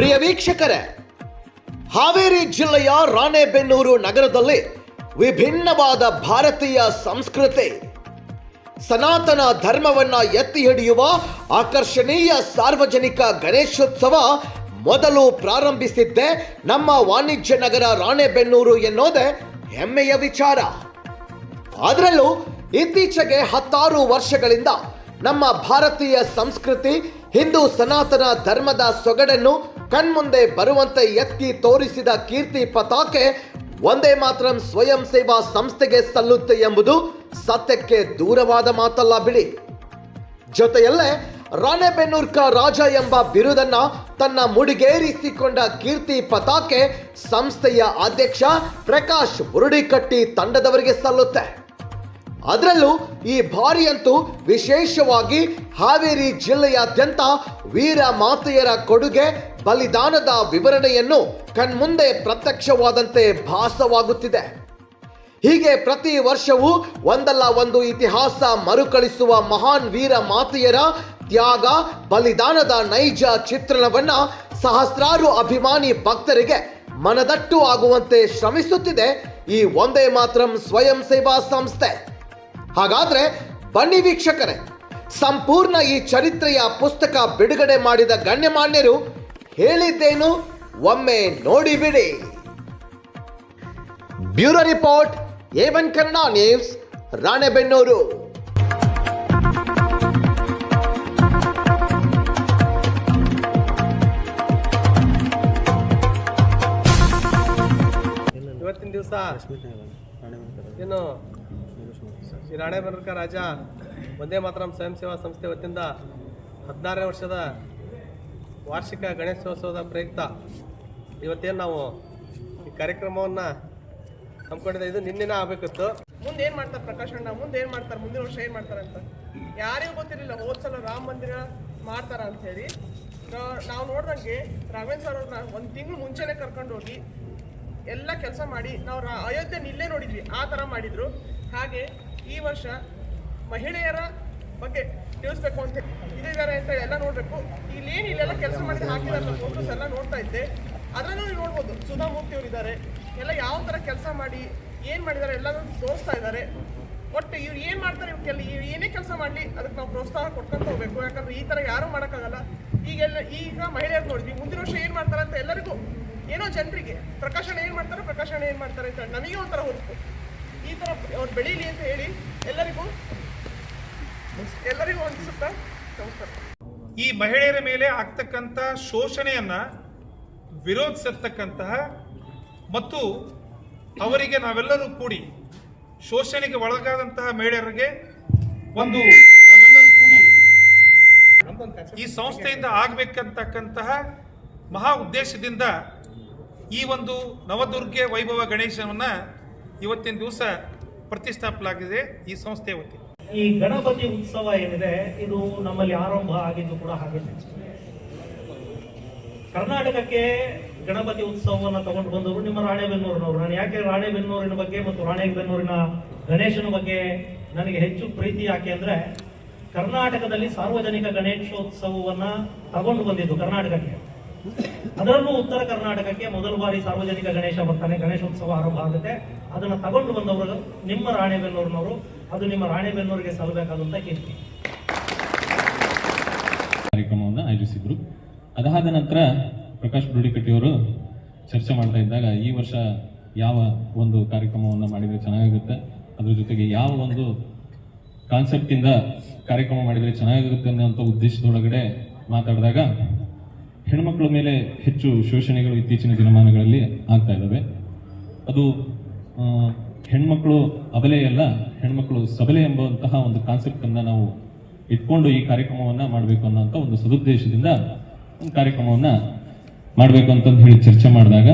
ಪ್ರಿಯ ವೀಕ್ಷಕರೇ, ಹಾವೇರಿ ಜಿಲ್ಲೆಯ ರಾಣೆಬೆನ್ನೂರು ನಗರದಲ್ಲಿ ವಿಭಿನ್ನವಾದ ಭಾರತೀಯ ಸಂಸ್ಕೃತಿ, ಸನಾತನ ಧರ್ಮವನ್ನ ಎತ್ತಿ ಹಿಡಿಯುವ ಆಕರ್ಷಣೀಯ ಸಾರ್ವಜನಿಕ ಗಣೇಶೋತ್ಸವ ಮೊದಲು ಪ್ರಾರಂಭಿಸಿದ್ದೆ ನಮ್ಮ ವಾಣಿಜ್ಯ ನಗರ ರಾಣೆಬೆನ್ನೂರು ಎನ್ನೋದೇ ಹೆಮ್ಮೆಯ ವಿಚಾರ. ಅದರಲ್ಲೂ ಇತ್ತೀಚೆಗೆ ಹತ್ತಾರು ವರ್ಷಗಳಿಂದ ನಮ್ಮ ಭಾರತೀಯ ಸಂಸ್ಕೃತಿ ಹಿಂದೂ ಸನಾತನ ಧರ್ಮದ ಸೊಗಡನ್ನು ಕಣ್ಮುಂದೆ ಬರುವಂತೆ ಎತ್ತಿ ತೋರಿಸಿದ ಕೀರ್ತಿ ಪತಾಕೆ ಒಂದೇ ಮಾತ್ರ ಸ್ವಯಂ ಸೇವಾ ಸಂಸ್ಥೆಗೆ ಸಲ್ಲುತ್ತೆ ಎಂಬುದು ಸತ್ಯಕ್ಕೆ ದೂರವಾದ ಮಾತಲ್ಲ ಬಿಡಿ. ಜೊತೆಯಲ್ಲೇ ರಾಣೆಬೆನ್ನೂರ್ಕ ರಾಜ ಎಂಬ ಬಿರುದನ್ನ ತನ್ನ ಮುಡಿಗೇರಿಸಿಕೊಂಡ ಕೀರ್ತಿ ಪತಾಕೆ ಸಂಸ್ಥೆಯ ಅಧ್ಯಕ್ಷ ಪ್ರಕಾಶ್ ಬುರುಡಿಕಟ್ಟಿ ತಂಡದವರಿಗೆ ಸಲ್ಲುತ್ತೆ. ಅದರಲ್ಲೂ ಈ ಬಾರಿಯಂತೂ ವಿಶೇಷವಾಗಿ ಹಾವೇರಿ ಜಿಲ್ಲೆಯಾದ್ಯಂತ ವೀರ ಮಾತೆಯರ ಕೊಡುಗೆ, ಬಲಿದಾನದ ವಿವರಣೆಯನ್ನು ಕಣ್ಮುಂದೆ ಪ್ರತ್ಯಕ್ಷವಾದಂತೆ ಭಾಸವಾಗುತ್ತಿದೆ. ಹೀಗೆ ಪ್ರತಿ ವರ್ಷವೂ ಒಂದಲ್ಲ ಒಂದು ಇತಿಹಾಸ ಮರುಕಳಿಸುವ ಮಹಾನ್ ವೀರ ಮಾತೆಯರ ತ್ಯಾಗ, ಬಲಿದಾನದ ನೈಜ ಚಿತ್ರಣವನ್ನ ಸಹಸ್ರಾರು ಅಭಿಮಾನಿ ಭಕ್ತರಿಗೆ ಮನದಟ್ಟು ಆಗುವಂತೆ ಶ್ರಮಿಸುತ್ತಿದೆ ಈ ಒಂದೇ ಮಾತ್ರ ಸ್ವಯಂ ಸೇವಾ ಸಂಸ್ಥೆ. ಹಾಗಾದ್ರೆ ಬನ್ನಿ ವೀಕ್ಷಕರೇ, ಸಂಪೂರ್ಣ ಈ ಚರಿತ್ರೆಯ ಪುಸ್ತಕ ಬಿಡುಗಡೆ ಮಾಡಿದ ಗಣ್ಯಮಾನ್ಯರು ಹೇಳಿದ್ದೇನು ಒಮ್ಮೆ ನೋಡಿಬಿಡಿ. Bureau report Avon Kannada news, Ranebennur. ಇವತ್ತಿನ ದಿವಸ ಏನು ಶ್ರೀ ರಾಣೆಬೆನ್ನೂರ್ಕ ರಾಜ ಒಂದೇ ಮಾತ್ರ ಸ್ವಯಂ ಸೇವಾ ಸಂಸ್ಥೆ ವತಿಯಿಂದ ಹದಿನಾರನೇ ವರ್ಷದ ವಾರ್ಷಿಕ ಗಣೇಶೋತ್ಸವದ ಪ್ರಯುಕ್ತ ಇವತ್ತೇನು ನಾವು ಈ ಕಾರ್ಯಕ್ರಮವನ್ನು ಹಮ್ಮಿಕೊಂಡಿದ್ದೆ ಇದು ನಿನ್ನೆನೇ ಆಗಬೇಕಿತ್ತು. ಮುಂದೆ ಏನು ಮಾಡ್ತಾರೆ ಪ್ರಕಾಶ್ ಅಣ್ಣ? ಮುಂದೆ ಏನು ಮಾಡ್ತಾರೆ? ಮುಂದಿನ ವರ್ಷ ಏನು ಮಾಡ್ತಾರೆ ಅಂತ? ಯಾರಿಗೂ ಗೊತ್ತಿರಲಿಲ್ಲ. ಹೋದ ಸಲ ರಾಮ ಮಂದಿರ ಮಾಡ್ತಾರ ಅಂತ ಹೇಳಿ. ನಾವು ನೋಡ್ದಂಗೆ ರಾಘವೇಂದ್ರ ಸರ್ ಅವ್ರನ್ನ ಒಂದು ತಿಂಗಳು ಮುಂಚೆನೇ ಕರ್ಕೊಂಡು ಹೋಗಿ ಎಲ್ಲ ಕೆಲಸ ಮಾಡಿ ನಾವು ಅಯೋಧ್ಯೆ ಇಲ್ಲೇ ನೋಡಿದ್ವಿ, ಆ ಥರ ಮಾಡಿದರು. ಹಾಗೆ ಈ ವರ್ಷ ಮಹಿಳೆಯರ ಬಗ್ಗೆ ತಿಳಿಸ್ಬೇಕು ಅಂತ ಇದಿದ್ದಾರೆ ಅಂತ ಎಲ್ಲ ನೋಡಬೇಕು. ಇಲ್ಲೇನು ಇಲ್ಲೆಲ್ಲ ಕೆಲಸ ಮಾಡಿ ಹಾಕಿದ್ದಾರೆ ಫೋಟೋಸ್ ಎಲ್ಲ ನೋಡ್ತಾ ಇದ್ದೆ. ಅದರಲ್ಲೂ ನೀವು ನೋಡ್ಬೋದು ಸುಧಾಮೂರ್ತಿ ಅವರು ಇದ್ದಾರೆ ಎಲ್ಲ ಯಾವ ಥರ ಕೆಲಸ ಮಾಡಿ, ಏನು ಮಾಡಿದ್ದಾರೆ ಎಲ್ಲರೂ ತೋರಿಸ್ತಾ ಇದ್ದಾರೆ. ಒಟ್ಟು ಇವ್ರು ಏನು ಮಾಡ್ತಾರೆ ಇವ್ರು ಕೆಲ ಇವ್ರು ಏನೇ ಕೆಲಸ ಮಾಡಲಿ, ಅದಕ್ಕೆ ನಾವು ಪ್ರೋತ್ಸಾಹ ಕೊಟ್ಕೊಂತ ಹೋಗ್ಬೇಕು. ಯಾಕಂದ್ರೆ ಈ ಥರ ಯಾರೂ ಮಾಡೋಕ್ಕಾಗಲ್ಲ. ಈಗೆಲ್ಲ ಈಗ ಮಹಿಳೆಯರು ನೋಡಿದ್ವಿ, ಮುಂದಿನ ವರ್ಷ ಏನು ಮಾಡ್ತಾರೆ ಅಂತ ಎಲ್ಲರಿಗೂ ಏನೋ ಜನರಿಗೆ, ಪ್ರಕಾಶನ ಏನು ಮಾಡ್ತಾರೆ ಪ್ರಕಾಶನ ಏನು ಮಾಡ್ತಾರೆ ಅಂತ ನಮಗೆ ಒಂಥರ ಹೊರತು. ಈ ಥರ ಅವ್ರು ಬೆಳೀಲಿ ಅಂತ ಹೇಳಿ ಎಲ್ಲರಿಗೂ ಎಲ್ಲರಿಗೂ ಅನಿಸುತ್ತಾ? ನಮಸ್ಕಾರ. ಈ ಮಹಿಳೆಯರ ಮೇಲೆ ಆಗ್ತಕ್ಕಂಥ ಶೋಷಣೆಯನ್ನು ವಿರೋಧಿಸಿರ್ತಕ್ಕಂತಹ ಮತ್ತು ಅವರಿಗೆ ನಾವೆಲ್ಲರೂ ಕೂಡಿ ಶೋಷಣೆಗೆ ಒಳಗಾದಂತಹ ಮಹಿಳೆಯರಿಗೆ ಒಂದು ನಾವೆಲ್ಲರೂ ಕೂಡಿ ಈ ಸಂಸ್ಥೆಯಿಂದ ಆಗಬೇಕಂತಕ್ಕಂತಹ ಮಹಾ ಉದ್ದೇಶದಿಂದ ಈ ಒಂದು ನವದುರ್ಗೆ ವೈಭವ ಗಣೇಶನನ್ನ ಇವತ್ತಿನ ದಿವಸ ಪ್ರತಿಷ್ಠಾಪಲಾಗಿದೆ ಈ ಸಂಸ್ಥೆ ವತಿ ಈ ಗಣಪತಿ ಉತ್ಸವ ಏನಿದೆ, ಇದು ನಮ್ಮಲ್ಲಿ ಆರಂಭ ಆಗಿದ್ದು ಕೂಡ ಹಾಗೆ ಕರ್ನಾಟಕಕ್ಕೆ ಗಣಪತಿ ಉತ್ಸವವನ್ನು ತಗೊಂಡು ಬಂದವರು ನಿಮ್ಮ ರಾಣೆಬೆನ್ನೂರಿನವರು. ನಾನು ಯಾಕೆ ರಾಣೆಬೆನ್ನೂರಿನ ಬಗ್ಗೆ ಮತ್ತು ರಾಣೆಬೆನ್ನೂರಿನ ಗಣೇಶನ ಬಗ್ಗೆ ನನಗೆ ಹೆಚ್ಚು ಪ್ರೀತಿ ಯಾಕೆ ಅಂದ್ರೆ, ಕರ್ನಾಟಕದಲ್ಲಿ ಸಾರ್ವಜನಿಕ ಗಣೇಶೋತ್ಸವವನ್ನ ತಗೊಂಡು ಬಂದಿದ್ದು ಕರ್ನಾಟಕಕ್ಕೆ. ಅದರಲ್ಲೂ ಉತ್ತರ ಕರ್ನಾಟಕಕ್ಕೆ ಮೊದಲ ಬಾರಿ ಸಾರ್ವಜನಿಕ ಗಣೇಶ ಬರ್ತಾನೆ, ಗಣೇಶೋತ್ಸವ ಆರಂಭ ಆಗುತ್ತೆ. ಅದನ್ನ ತಗೊಂಡು ಬಂದವರು ನಿಮ್ಮ ರಾಣೆಬೆನ್ನೂರಿನವರು. ಅದು ನಿಮ್ಮ ರಾಣೆಬೆನ್ನೂರಿಗೆ ಸಲ್ಲಬೇಕಾದಂತ ಕೀರ್ತಿ ಕಾರ್ಯಕ್ರಮವನ್ನು ಆಯೋಜಿಸಿದ್ರು. ಅದಾದ ನಂತರ ಪ್ರಕಾಶ್ ಅವರು ಚರ್ಚೆ ಮಾಡ್ತಾ ಇದ್ದಾಗ ಈ ವರ್ಷ ಯಾವ ಒಂದು ಕಾರ್ಯಕ್ರಮವನ್ನು ಮಾಡಿದರೆ ಚೆನ್ನಾಗಿರುತ್ತೆ ಅದ್ರ ಜೊತೆಗೆ ಯಾವ ಒಂದು ಕಾನ್ಸೆಪ್ಟಿಂದ ಕಾರ್ಯಕ್ರಮ ಮಾಡಿದರೆ ಚೆನ್ನಾಗಿರುತ್ತೆ ಅನ್ನೋ ಉದ್ದೇಶದೊಳಗಡೆ ಮಾತಾಡಿದಾಗ ಹೆಣ್ಮಕ್ಳ ಮೇಲೆ ಹೆಚ್ಚು ಶೋಷಣೆಗಳು ಇತ್ತೀಚಿನ ದಿನಮಾನಗಳಲ್ಲಿ ಆಗ್ತಾ ಇದ್ದಾವೆ. ಅದು ಹೆಣ್ಮಕ್ಳು ಅಬಲೆಯಲ್ಲ ಹೆಣ್ಮಕ್ಳು ಸಬಲೆ ಎಂಬಂತಹ ಒಂದು ಕಾನ್ಸೆಪ್ಟ್ ಅನ್ನ ನಾವು ಇಟ್ಕೊಂಡು ಈ ಕಾರ್ಯಕ್ರಮವನ್ನ ಮಾಡಬೇಕು ಅನ್ನೋಂಥ ಒಂದು ಸದುದ್ದೇಶದಿಂದ ಒಂದು ಕಾರ್ಯಕ್ರಮವನ್ನ ಮಾಡಬೇಕು ಅಂತಂದು ಹೇಳಿ ಚರ್ಚೆ ಮಾಡಿದಾಗ